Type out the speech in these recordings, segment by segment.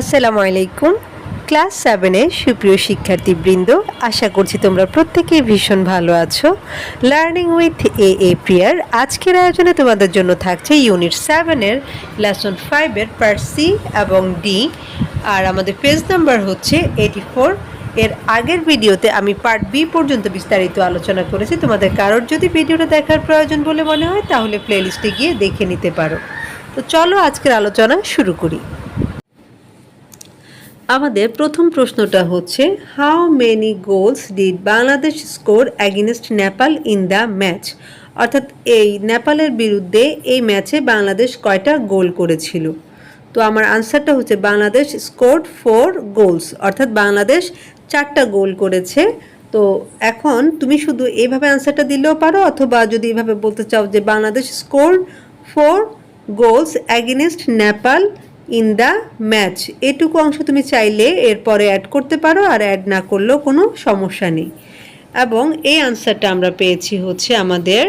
আসসালামু আলাইকুম। ক্লাস সেভেনে সুপ্রিয় শিক্ষার্থীবৃন্দ, আশা করছি তোমরা প্রত্যেকেই ভীষণ ভালো আছো। লার্নিং উইথ এ এ প্রিয়ার আজকের আয়োজনে তোমাদের জন্য থাকছে ইউনিট সেভেনের লেসন ফাইভের পার্ট সি এবং ডি আর আমাদের পেজ নাম্বার হচ্ছে এইটি ফোর এর আগের ভিডিওতে আমি পার্ট বি পর্যন্ত বিস্তারিত আলোচনা করেছি। তোমাদের কারোর যদি ভিডিওটা দেখার প্রয়োজন বলে মনে হয়, তাহলে প্লেলিস্টে গিয়ে দেখে নিতে পারো। তো চলো আজকের আলোচনা শুরু করি। আমাদের প্রথম প্রশ্নটা হচ্ছে how many goals did Bangladesh score against Nepal in the match অর্থাৎ এই নেপালের বিরুদ্ধে এই ম্যাচে বাংলাদেশ কয়টা গোল করেছিল? তো আমার আনসারটা হচ্ছে বাংলাদেশ স্কোর ফোর গোলস অর্থাৎ বাংলাদেশ চারটা গোল করেছে। তো এখন তুমি শুধু এইভাবে আনসারটা দিলেও পারো, অথবা যদি এইভাবে বলতে চাও যে Bangladesh score four goals against Nepal in the match. এটুকু অংশ তুমি চাইলে এরপরে অ্যাড করতে পারো আর অ্যাড না করলেও কোনো সমস্যা নেই। এবং এই আনসারটা আমরা পেয়েছি হচ্ছে আমাদের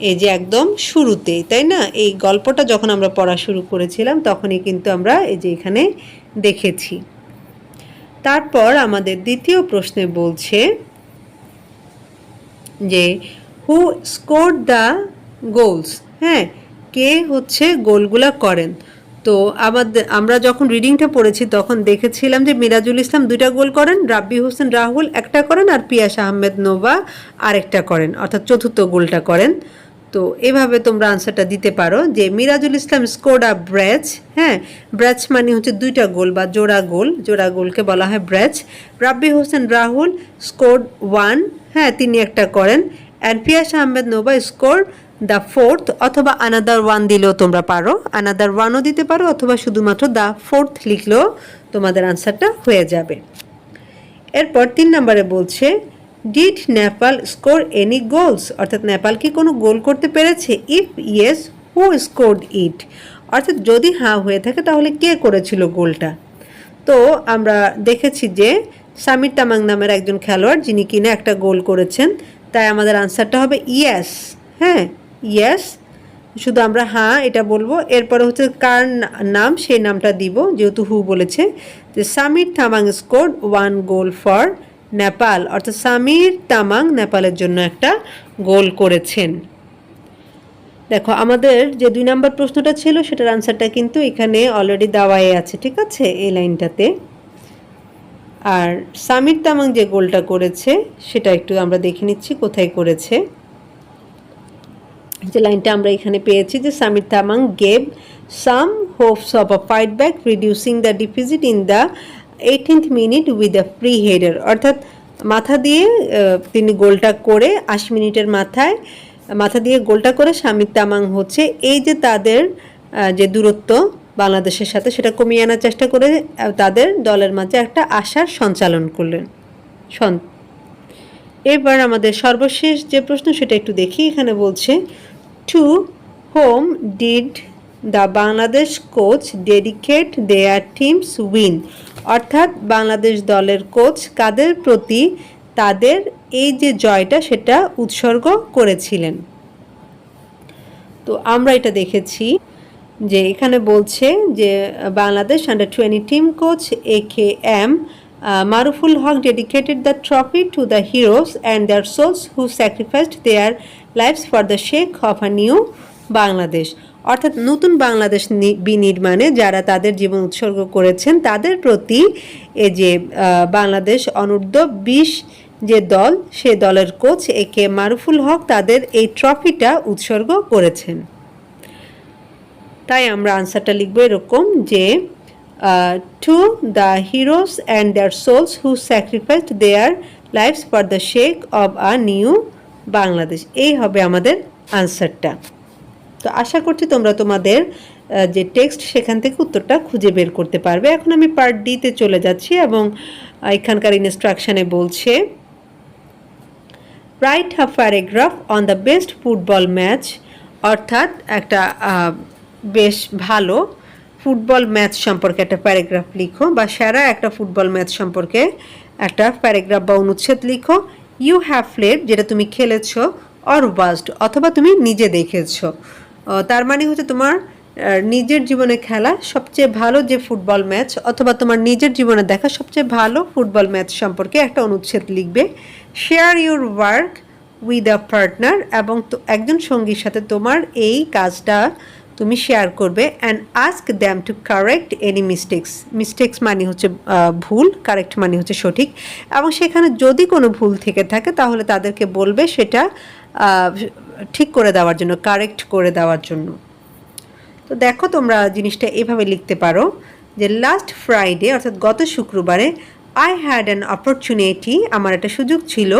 এই যে একদম শুরুতেই, তাই না? এই গল্পটা যখন আমরা পড়া শুরু করেছিলাম, তখনই কিন্তু আমরা এই যে এখানে দেখেছি। তারপর আমাদের দ্বিতীয় প্রশ্নে বলছে যে হু স্কোর দ্য গোলস হ্যাঁ কে হচ্ছে গোলগুলা করেন? তো আমাদের, আমরা যখন রিডিংটা পড়েছি তখন দেখেছিলাম যে মিরাজুল ইসলাম দুইটা গোল করেন, রাব্বি হোসেন রাহুল একটা করেন আর পিয়াস আহমেদ নোভা আরেকটা করেন, অর্থাৎ চতুর্থ গোলটা করেন। তো এভাবে তোমরা আনসারটা দিতে পারো যে মিরাজুল ইসলাম স্কোর্ড আ ব্র্যাচ হ্যাঁ ব্র্যাচ মানে হচ্ছে দুইটা গোল বা জোড়া গোল, জোড়া গোলকে বলা হয় brace Rabbi Hossain Rahul scored one হ্যাঁ তিনি একটা করেন। And Piyas Ahmed Nova score the fourth অথবা আনাদার ওয়ান দিলেও তোমরা পারো। আনাদার ওয়ানও দিতে পারো অথবা শুধুমাত্র দ্য ফোর্থ লিখলেও তোমাদের আনসারটা হয়ে যাবে। এরপর তিন নম্বরে বলছে did Nepal score any goals অর্থাৎ নেপাল কি কোনো গোল করতে পেরেছে? If yes who scored it অর্থাৎ যদি হাঁ হয়ে থাকে তাহলে কে করেছিল গোলটা? তো আমরা দেখেছি যে সামির তামাং নামের একজন খেলোয়াড় যিনি কিনা একটা গোল করেছেন, তাই আমাদের আনসারটা হবে ইয়েস হ্যাঁ? ইয়েস শুধু আমরা হ্যাঁ এটা বলব। এরপরে হচ্ছে কার নাম, সেই নামটা দিব, যেহেতু হু বলেছে। যে Samir Tamang score one goal for Nepal. অর্থাৎ সামির তামাং নেপালের জন্য একটা গোল করেছেন। দেখো, আমাদের যে দুই নম্বর প্রশ্নটা ছিল, সেটার আনসারটা কিন্তু এখানে অলরেডি দেওয়াই আছে, ঠিক আছে? এই লাইনটাতে। আর সামির তামাং যে গোলটা করেছে, সেটা একটু আমরা দেখে নিচ্ছি, কোথায় করেছে। যে লাইনটা আমরা এখানে পেয়েছি যে Samir Tamang gave some hopes of a fight back reducing the deficit in the eighteenth minute with a free header অর্থাৎ মাথা দিয়ে তিনি গোলটা করে আশি মিনিটের মাথায়, মাথা দিয়ে গোলটা করে সামির তামাং হচ্ছে এই যে তাদের যে দূরত্ব বাংলাদেশের সাথে, সেটা কমিয়ে আনার চেষ্টা করে তাদের দলের মাঝে একটা আশার সঞ্চালন করলেন। সন এবার আমাদের সর্বশেষ যে প্রশ্ন, সেটা একটু দেখি। এখানে বলছে to whom did the Bangladesh coach dedicate their team's win অর্থাৎ বাংলাদেশ দলের কোচ কাদের প্রতি তাদের এই যে জয়টা, সেটা উৎসর্গ করেছিলেন? তো আমরা এটা দেখেছি যে এখানে বলছে যে Bangladesh under twenty team coach A K M Maruful Haque dedicated the trophy to the heroes and their souls who sacrificed their lives for the sake of a new Bangladesh অর্থাৎ নতুন বাংলাদেশ বিনির্মাণে যারা তাদের জীবন উৎসর্গ করেছেন, তাদের প্রতি এই যে বাংলাদেশ অনূর্ধ্ব বিশ যে দল, সে দলের কোচ এ কে মারুফুল হক তাদের এই ট্রফিটা উৎসর্গ করেছেন। তাই আমরা আনসারটা লিখব এরকম যে to the heroes and their souls who sacrificed their lives for the sake of a new Bangladesh এই হবে আমাদের আনসারটা তো আশা করছি তোমরা তোমাদের আহ, যে টেক্সট সেখান থেকে উত্তরটা খুঁজে বের করতে পারবে। এখন আমি পার্ট ডিতে চলে যাচ্ছি এবং আহ, এখানকার ইনস্ট্রাকশনে বলছে write a paragraph on the best football match অর্থাৎ একটা আহ, বেশ ভালো ফুটবল ম্যাচ সম্পর্কে একটা প্যারাগ্রাফ লিখো বা সেরা একটা ফুটবল ম্যাচ সম্পর্কে একটা প্যারাগ্রাফ বা অনুচ্ছেদ লিখো। ইউ হ্যাভ প্লেড যেটা তুমি খেলেছো অর ওয়াস্ট অথবা তুমি নিজে দেখেছ। তার মানে হচ্ছে তোমার নিজের জীবনে খেলা সবচেয়ে ভালো যে ফুটবল ম্যাচ, অথবা তোমার নিজের জীবনে দেখা সবচেয়ে ভালো ফুটবল ম্যাচ সম্পর্কে একটা অনুচ্ছেদ লিখবে। Share your work with a partner এবং একজন সঙ্গীর সাথে তোমার এই কাজটা তুমি শেয়ার করবে and ask them to correct any mistakes mistakes মানে হচ্ছে ভুল কারেক্ট মানে হচ্ছে সঠিক। এবং সেখানে যদি কোনো ভুল থেকে থাকে, তাহলে তাদেরকে বলবে সেটা ঠিক করে দেওয়ার জন্য কারেক্ট করে দেওয়ার জন্য। তো দেখো তোমরা জিনিসটা এভাবে লিখতে পারো যে লাস্ট ফ্রাইডে অর্থাৎ গত শুক্রবারে আই হ্যাড অ্যান অপরচুনিটি আমার একটা সুযোগ ছিল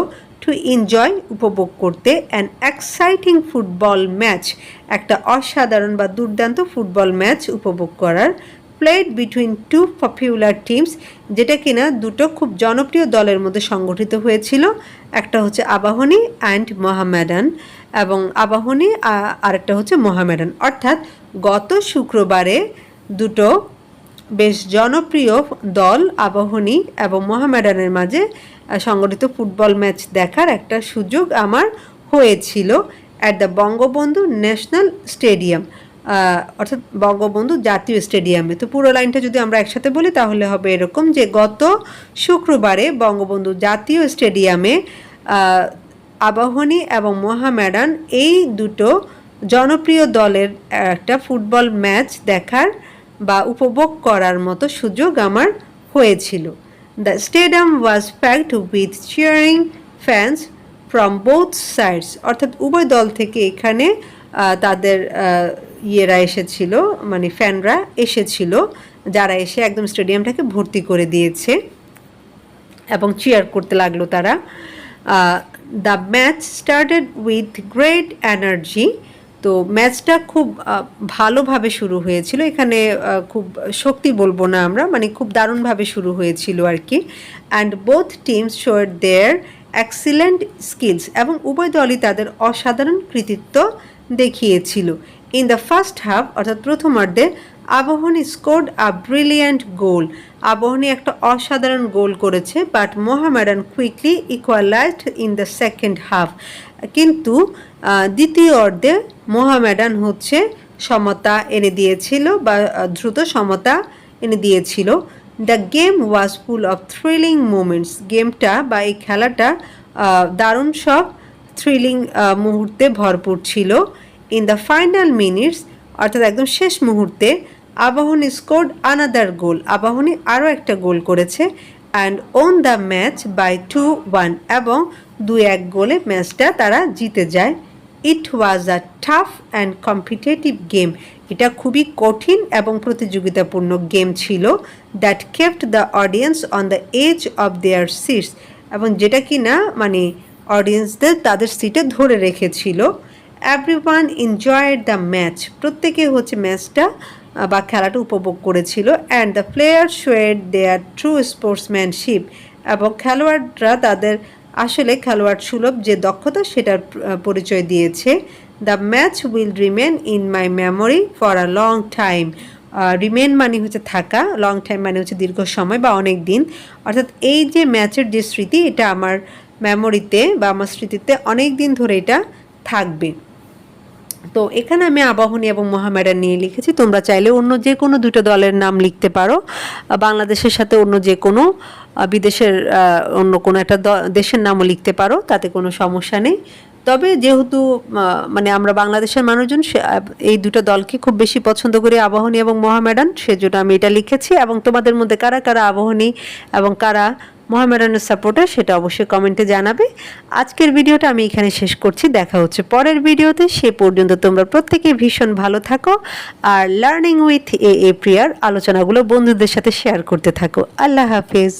টু এনজয় উপভোগ করতে অ্যান এক্সাইটিং ফুটবল ম্যাচ একটা অসাধারণ বা দুর্দান্ত ফুটবল ম্যাচ উপভোগ করার played between two popular teams যেটা কিনা দুটো খুব জনপ্রিয় দলের মধ্যে সংগঠিত হয়েছিল, একটা হচ্ছে আবাহনী অ্যান্ড মোহামেডান, এবং আবাহনী আরেকটা হচ্ছে মোহামেডান। অর্থাৎ গত শুক্রবারে দুটো বেশ জনপ্রিয় দল আবাহনী এবং মোহামেডানের মাঝে সংগঠিত ফুটবল ম্যাচ দেখার একটা সুযোগ আমার হয়েছিল at the Bangabandhu national stadium. অর্থাৎ বঙ্গবন্ধু জাতীয় স্টেডিয়ামে। তো পুরো লাইনটা যদি আমরা একসাথে বলি, তাহলে হবে এরকম যে গত শুক্রবারে বঙ্গবন্ধু জাতীয় স্টেডিয়ামে আবাহনী এবং মোহামেডান এই দুটো জনপ্রিয় দলের একটা ফুটবল ম্যাচ দেখার বা উপভোগ করার মতো সুযোগ আমার হয়েছিল। The stadium was packed with cheering fans from both sides অর্থাৎ উভয় দল থেকে এখানে তাদের ইয়েরা এসেছিল মানে ফ্যানরা এসেছিল, যারা এসে একদম স্টেডিয়ামটাকে ভর্তি করে দিয়েছে এবং চিয়ার করতে লাগল তারা। The match started with great energy তো ম্যাচটা খুব ভালোভাবে শুরু হয়েছিল। এখানে খুব শক্তি বলব না আমরা মানে খুব দারুণভাবে শুরু হয়েছিল আর কি। অ্যান্ড বোথ টিমস শোয়ার দেয়ার এক্সিলেন্ট স্কিলস এবং উভয় দলই তাদের অসাধারণ কৃতিত্ব দেখিয়েছিল। ইন দ্য ফার্স্ট হাফ অর্থাৎ প্রথমার্ধে Abahani scored a brilliant goal Abahani একটা অসাধারণ গোল করেছে but Mohammedan quickly equalised in the second half কিন্তু দ্বিতীয় অর্ধে মোহামেডান হচ্ছে সমতা এনে দিয়েছিল বা দ্রুত সমতা এনে দিয়েছিল। The game was full of thrilling moments গেমটা বা এই খেলাটা দারুণ সব থ্রিলিং মুহূর্তে ভরপুর ছিল। ইন দ্য ফাইনাল মিনিটস অর্থাৎ একদম শেষ মুহূর্তে Abahani scored another goal Abahani আরও একটা গোল করেছে। And won the match by two one এবং দুই এক গোলে ম্যাচটা তারা জিতে যায়। It was a tough and competitive game এটা খুবই কঠিন এবং প্রতিযোগিতাপূর্ণ গেম ছিল। That kept the audience on the edge of their seats এবং যেটা কি না মানে অডিয়েন্সদের তাদের সিটে ধরে রেখেছিল। Everyone enjoyed the match প্রত্যেকে হচ্ছে ম্যাচটা বা খেলাটা উপভোগ করেছিল। And the player showed their true sportsmanship এবং খেলোয়াড়রা তাদের আসলে খেলোয়াড় সুলভ যে দক্ষতা সেটার পরিচয় দিয়েছে। The match will remain in my memory for a long time remain মানে হচ্ছে থাকা লং টাইম মানে হচ্ছে দীর্ঘ সময় বা অনেক দিন। অর্থাৎ এই যে ম্যাচের যে স্মৃতি, এটা আমার মেমোরিতে বা আমার স্মৃতিতে অনেক দিন ধরে এটা থাকবে। তো এখানে আমি আবাহনী এবং মোহামেডান নিয়ে লিখেছি। তোমরা চাইলে অন্য যে কোনো দুটো দলের নাম লিখতে পারো। বাংলাদেশের সাথে অন্য যে কোনো বিদেশের অন্য কোনো একটা দেশের নামও লিখতে পারো, তাতে কোনো সমস্যা নেই। তবে যেহেতু মানে আমরা বাংলাদেশের মানুষজন এই দুটো দলকে খুব বেশি পছন্দ করি আবাহনী এবং মোহামেডান, সেজন্য আমি এটা লিখেছি। এবং তোমাদের মধ্যে কারা কারা আবাহনী এবং কারা মোহামেডানের সাপোর্টার সেটা অবশ্যই কমেন্টে জানাবে। আজকের ভিডিওটা আমি এখানে শেষ করছি। দেখা হচ্ছে পরের ভিডিওতে। সে পর্যন্ত তোমরা প্রত্যেকে ভীষণ ভালো থাকো। আর লার্নিং উইথ এ এ প্রিয়ার আলোচনাগুলো বন্ধুদের সাথে শেয়ার করতে থাকো। আল্লাহ হাফিজ।